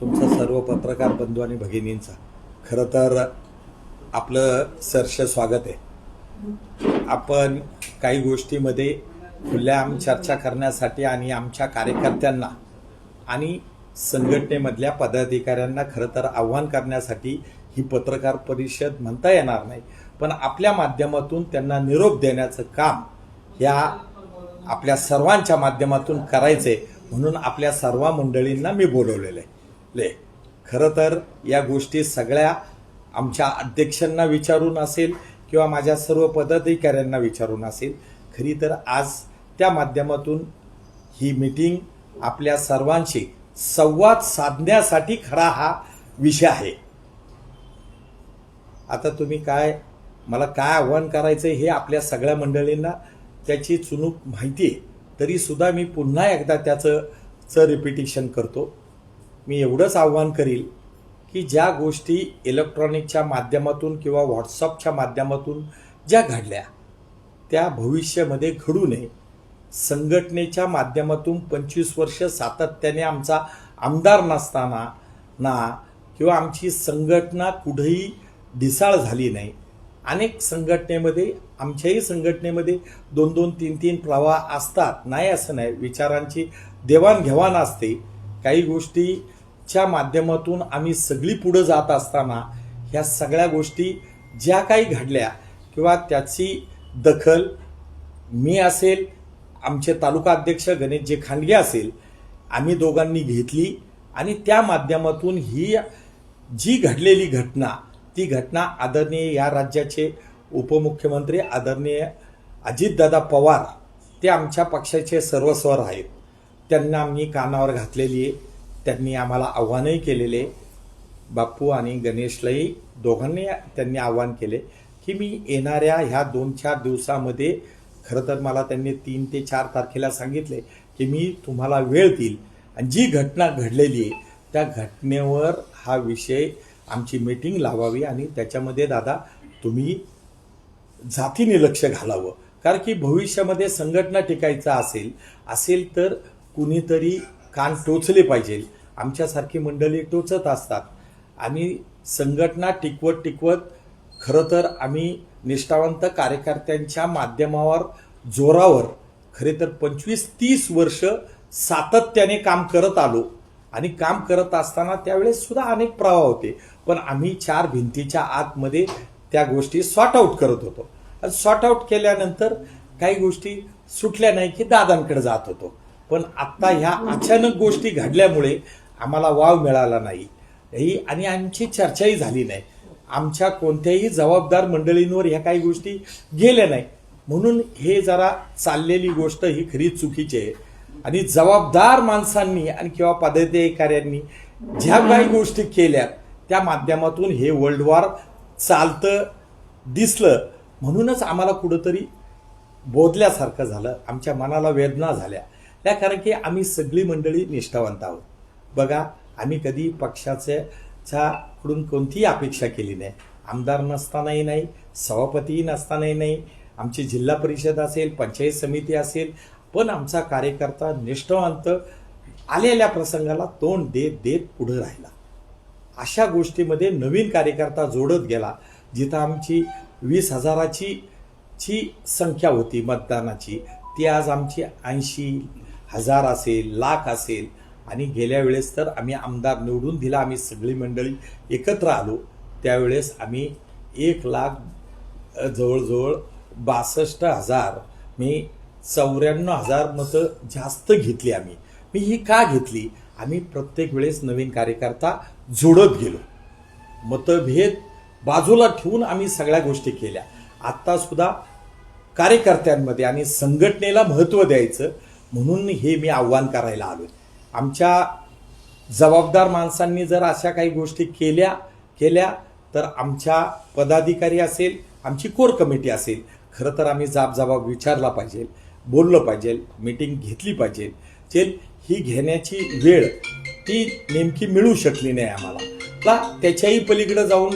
तुमचं सर्व पत्रकार बंधू आणि भगिनींचा. खरं तर आपलं सरस स्वागत आहे. आपण काही गोष्टीमध्ये खुल्याआम चर्चा करण्यासाठी आणि आमच्या कार्यकर्त्यांना आणि संघटनेमधल्या पदाधिकाऱ्यांना खरं तर आव्हान करण्यासाठी ही पत्रकार परिषद म्हणता येणार नाही. पण आपल्या माध्यमातून त्यांना निरोप देण्याचं काम ह्या आपल्या सर्वांच्या माध्यमातून करायचंय म्हणून आपल्या सर्व मंडळींना मी बोलवलेलं आहे. ले खरं तर या गोष्टी सगळ्या आमच्या अध्यक्षांना विचारून असेल किंवा माझ्या सर्व पदाधिकाऱ्यांना विचारून असेल खरी तर आज त्या माध्यमातून ही मीटिंग आपल्या सर्वांशी संवाद साधण्यासाठी खरा हा विषय आहे. आता तुम्ही काय मला काय आव्हान करायचं हे आपल्या सगळ्या मंडळींना त्याची चुनूक माहिती आहे. तरीसुद्धा मी पुन्हा एकदा त्याचं च रिपिटेशन करतो. मी एवढंच आव्हान करील की ज्या गोष्टी इलेक्ट्रॉनिकच्या माध्यमातून किंवा व्हॉट्सअपच्या माध्यमातून ज्या घडल्या त्या भविष्यामध्ये घडू नये. संघटनेच्या माध्यमातून पंचवीस वर्ष सातत्याने आमचा आमदार नसताना ना किंवा आमची संघटना कुठेही ढिसाळ झाली नाही. अनेक संघटनेमध्ये आमच्याही संघटनेमध्ये दोन दोन तीन तीन प्रवाह असतात. नाही असं नाही. विचारांची देवाणघेवाण असते. काही गोष्टी च्या माध्यमातून आम्ही सगळी पुढं जात असताना ह्या सगळ्या गोष्टी ज्या काही घडल्या किंवा त्याची दखल मी असेल आमचे तालुका अध्यक्ष गणेशजी खांडगे असेल आम्ही दोघांनी घेतली आणि त्या माध्यमातून ही जी घडलेली घटना ती घटना आदरणीय या राज्याचे उपमुख्यमंत्री आदरणीय अजितदादा पवार ते आमच्या पक्षाचे सर्वस्वर आहेत. त्यांना आम्ही कानावर घातलेली आहे. त्यांनी आम्हाला आव्हानही केलेले. बाप्पू आणि गणेशलाही दोघांनी त्यांनी आव्हान केले की मी येणाऱ्या ह्या दोन चार दिवसामध्ये खरं तर मला त्यांनी तीन ते चार तारखेला सांगितले की मी तुम्हाला वेळ देईल. आणि जी घटना घडलेली आहे त्या घटनेवर हा विषय आमची मीटिंग लावावी आणि त्याच्यामध्ये दादा तुम्ही जातीने लक्ष घालावं. कारण की भविष्यामध्ये संघटना टिकायचा असेल असेल तर कुणीतरी कान टोचले पाहिजे. आमच्यासारखी मंडळी टोचत असतात. आम्ही संघटना टिकवत टिकवत खरं तर आम्ही निष्ठावंत कार्यकर्त्यांच्या माध्यमावर जोरावर खरे तर पंचवीस तीस वर्ष सातत्याने काम करत आलो. आणि काम करत असताना त्यावेळेस सुद्धा अनेक प्रवाह होते. पण आम्ही चार भिंतीच्या आतमध्ये त्या गोष्टी सॉर्ट आऊट करत होतो. आणि सॉर्ट आऊट केल्यानंतर काही गोष्टी सुटल्या नाही की दादांकडे जात होतो. पण आत्ता ह्या अचानक गोष्टी घडल्यामुळे आम्हाला वाव मिळाला नाही. ही आणि आमची चर्चाही झाली नाही. आमच्या कोणत्याही जबाबदार मंडळींवर ह्या काही गोष्टी गेल्या नाही. म्हणून हे जरा चाललेली गोष्ट ही खरी चुकीची आहे. आणि जबाबदार माणसांनी आणि किंवा पदाधिकाऱ्यांनी ज्या काही गोष्टी केल्या त्या माध्यमातून हे वर्ल्ड वॉर चालतं दिसलं. म्हणूनच आम्हाला कुठंतरी बोधल्यासारखं झालं. आमच्या मनाला वेदना झाल्या. त्या कारण की आम्ही सगळी मंडळी निष्ठावंत आहोत. बघा आम्ही कधी पक्षाच्याकडून कोणतीही अपेक्षा केली नाही. आमदार नसतानाही नाही सभापतीही नसतानाही नाही. आमची जिल्हा परिषद असेल पंचायत समिती असेल पण आमचा कार्यकर्ता निष्ठावंत आलेल्या प्रसंगाला तोंड देत देत पुढे राहिला. अशा गोष्टीमध्ये नवीन कार्यकर्ता जोडत गेला जिथं आमची वीस हजाराची ची संख्या होती मतदानाची. ती आज आमची ऐंशी हजार असेल लाख असेल आणि गेल्या वेळेस तर आम्ही आमदार निवडून दिला आम्ही सगळी मंडळी एकत्र आलो. त्यावेळेस आम्ही एक लाख जवळजवळ बासष्ट हजार मी चौऱ्याण्णव हजार मतं जास्त घेतली आम्ही. मी ही का घेतली? आम्ही प्रत्येक वेळेस नवीन कार्यकर्ता जोडत गेलो. मतभेद बाजूला ठेवून आम्ही सगळ्या गोष्टी केल्या. आत्तासुद्धा कार्यकर्त्यांमध्ये आणि संघटनेला महत्त्व द्यायचं म्हणून हे मी आव्हान करायला आलो आमच्या जबाबदार माणसांनी जर अशा काही गोष्टी केल्या केल्या तर आमच्या पदाधिकारी असेल आमची कोर कमिटी असेल खरं तर आम्ही जाबजाबाब विचारला पाहिजे बोललं पाहिजे मीटिंग घेतली पाहिजे. जे ही घेण्याची वेळ ती नेमकी मिळू शकली नाही आम्हाला. का त्याच्याही पलीकडं जाऊन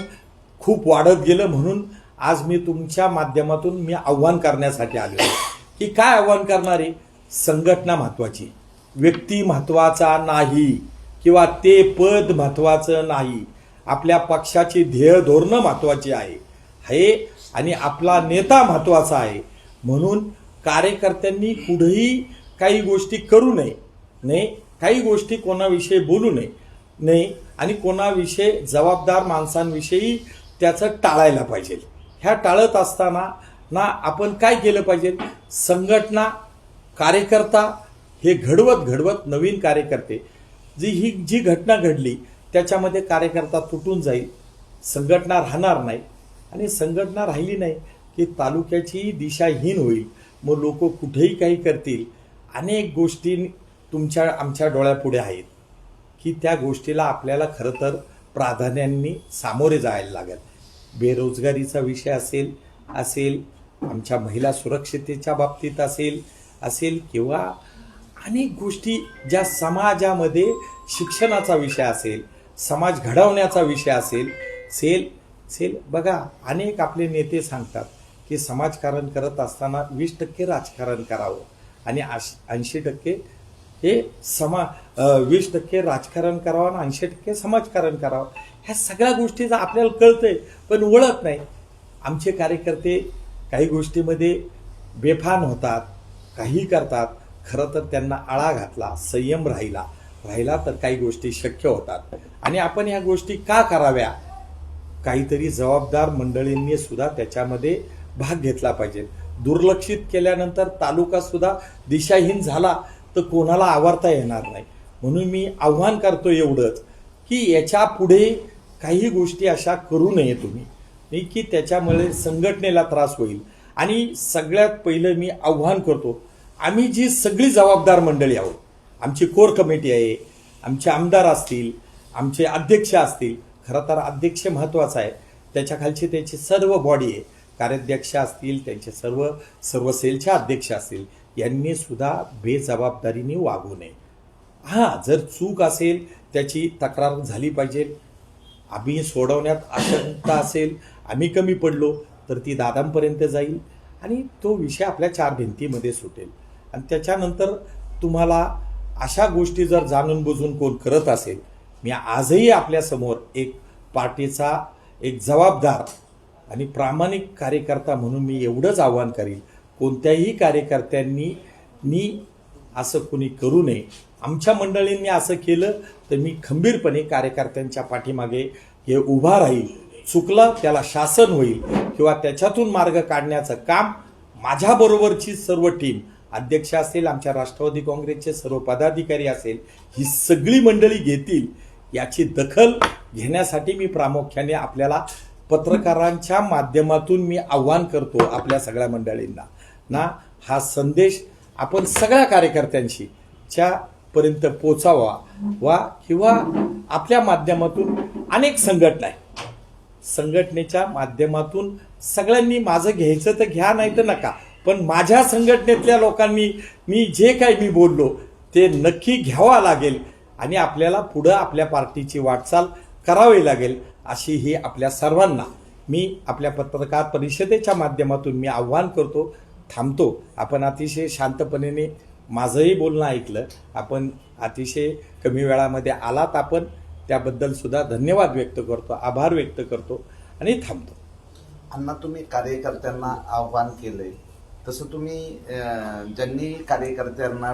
खूप वाढत गेलं म्हणून आज मी तुमच्या माध्यमातून मी आव्हान करण्यासाठी आलो की काय आव्हान करणारे? संघटना महत्त्वाची व्यक्ती महत्त्वाचा नाही किंवा ते पद महत्त्वाचं नाही. आपल्या पक्षाची ध्येय धोरणं महत्त्वाची आहे. हे आणि आपला नेता महत्त्वाचा आहे. म्हणून कार्यकर्त्यांनी कुठेही काही गोष्टी करू नये. नाही काही गोष्टी कोणाविषयी बोलू नये. नाही आणि कोणाविषयी जबाबदार माणसांविषयी त्याचं टाळायला पाहिजे. ह्या टाळत असताना ना आपण काय केलं पाहिजे? संघटना कार्यकर्ता हे घडवत घडवत नवीन कार्यकर्ते जी ही जी घटना घडली त्याच्यामध्ये कार्यकर्ता तुटून जाईल संघटना राहणार नाही. आणि संघटना राहिली नाही की तालुक्याची दिशाहीन होईल. मग लोक कुठेही काही करतील. अनेक गोष्टी तुमच्या आमच्या डोळ्यापुढे आहेत की त्या गोष्टीला आपल्याला खरं तर प्राधान्यांनी सामोरे जायला लागेल. बेरोजगारीचा विषय असेल असेल आमच्या महिला सुरक्षितेच्या बाबतीत असेल असेल किंवा अनेक गोष्टी ज्या समाजामध्ये शिक्षणाचा विषय असेल समाज घडवण्याचा विषय असेल सेल सेल बघा अनेक आपले नेते सांगतात की समाजकारण करत असताना वीस टक्के राजकारण करावं आणि ऐंशी टक्के हे समा वीस टक्के राजकारण करावं आणि ऐंशी टक्के समाजकारण करावं. ह्या सगळ्या गोष्टीचं आपल्याला कळतंय पण ओळख नाही. आमचे कार्यकर्ते काही गोष्टीमध्ये बेफान होतात काही करतात खरं तर त्यांना आळा घातला संयम राहिला. राहिला तर काही गोष्टी शक्य होतात. आणि आपण ह्या गोष्टी का कराव्या? काहीतरी जबाबदार मंडळींनी सुद्धा त्याच्यामध्ये भाग घेतला पाहिजे. दुर्लक्षित केल्यानंतर तालुका सुद्धा दिशाहीन झाला तर कोणाला आवरता येणार नाही. म्हणून मी आव्हान करतो एवढंच की याच्यापुढे काही गोष्टी अशा करू नये तुम्ही. की त्याच्यामुळे संघटनेला त्रास होईल. आणि सगळ्यात पहिलं मी आव्हान करतो आम्ही जी सगळी जबाबदार मंडळी आहोत आमची कोर कमिटी आहे आमचे आमदार असतील आमचे अध्यक्ष असतील खरं तर अध्यक्ष महत्त्वाचं आहे. त्याच्या खालची त्याची सर्व बॉडी आहे. कार्याध्यक्ष असतील त्यांचे सर्व सर्व सेलचे अध्यक्ष असतील यांनी सुद्धा बेजबाबदारीने वागू नये. हां जर चूक असेल त्याची तक्रार झाली पाहिजे. आम्ही सोडवण्यात अशक्यता असेल आम्ही कमी पडलो तर ती दादांपर्यंत जाईल आणि तो विषय आपल्या चार भिंतीमध्ये सुटेल. आणि त्याच्यानंतर तुम्हाला अशा गोष्टी जर जाणून बुजून कोण करत असेल मी आजही आपल्यासमोर एक पार्टीचा एक जबाबदार आणि प्रामाणिक कार्यकर्ता म्हणून मी एवढंच आव्हान करीन कोणत्याही कार्यकर्त्यांनी मी असं कोणी करू नये. आमच्या मंडळींनी असं केलं तर मी खंबीरपणे कार्यकर्त्यांच्या पाठीमागे हे उभा राहील. चुकलं त्याला शासन होईल किंवा त्याच्यातून मार्ग काढण्याचं काम माझ्याबरोबरची सर्व टीम अध्यक्ष असेल आमच्या राष्ट्रवादी काँग्रेसचे सर्व पदाधिकारी असेल ही सगळी मंडळी घेतील याची दखल घेण्यासाठी मी प्रामुख्याने आपल्याला पत्रकारांच्या माध्यमातून मी आव्हान करतो आपल्या सगळ्या मंडळींना. ना हा संदेश आपण सगळ्या कार्यकर्त्यांशी च्या पर्यंत पोचावा वा किंवा आपल्या माध्यमातून अनेक संघटना आहे संघटनेच्या माध्यमातून सगळ्यांनी माझं घ्यायचं तर घ्या नाही तर नका. पण माझ्या संघटनेतल्या लोकांनी मी जे काही मी बोललो ते नक्की घ्यावा लागेल आणि आपल्याला पुढं आपल्या पार्टीची वाटचाल करावी लागेल अशी ही आपल्या सर्वांना मी आपल्या पत्रकार परिषदेच्या माध्यमातून मी आव्हान करतो थांबतो. आपण अतिशय शांतपणे माझंही बोलणं ऐकलं. आपण अतिशय कमी वेळामध्ये आलात आपण. त्याबद्दल सुद्धा धन्यवाद व्यक्त करतो आभार व्यक्त करतो आणि थांबतो. अण्णा तुम्ही कार्यकर्त्यांना आव्हान केलं तसं तुम्ही ज्यांनी कार्यकर्त्यांना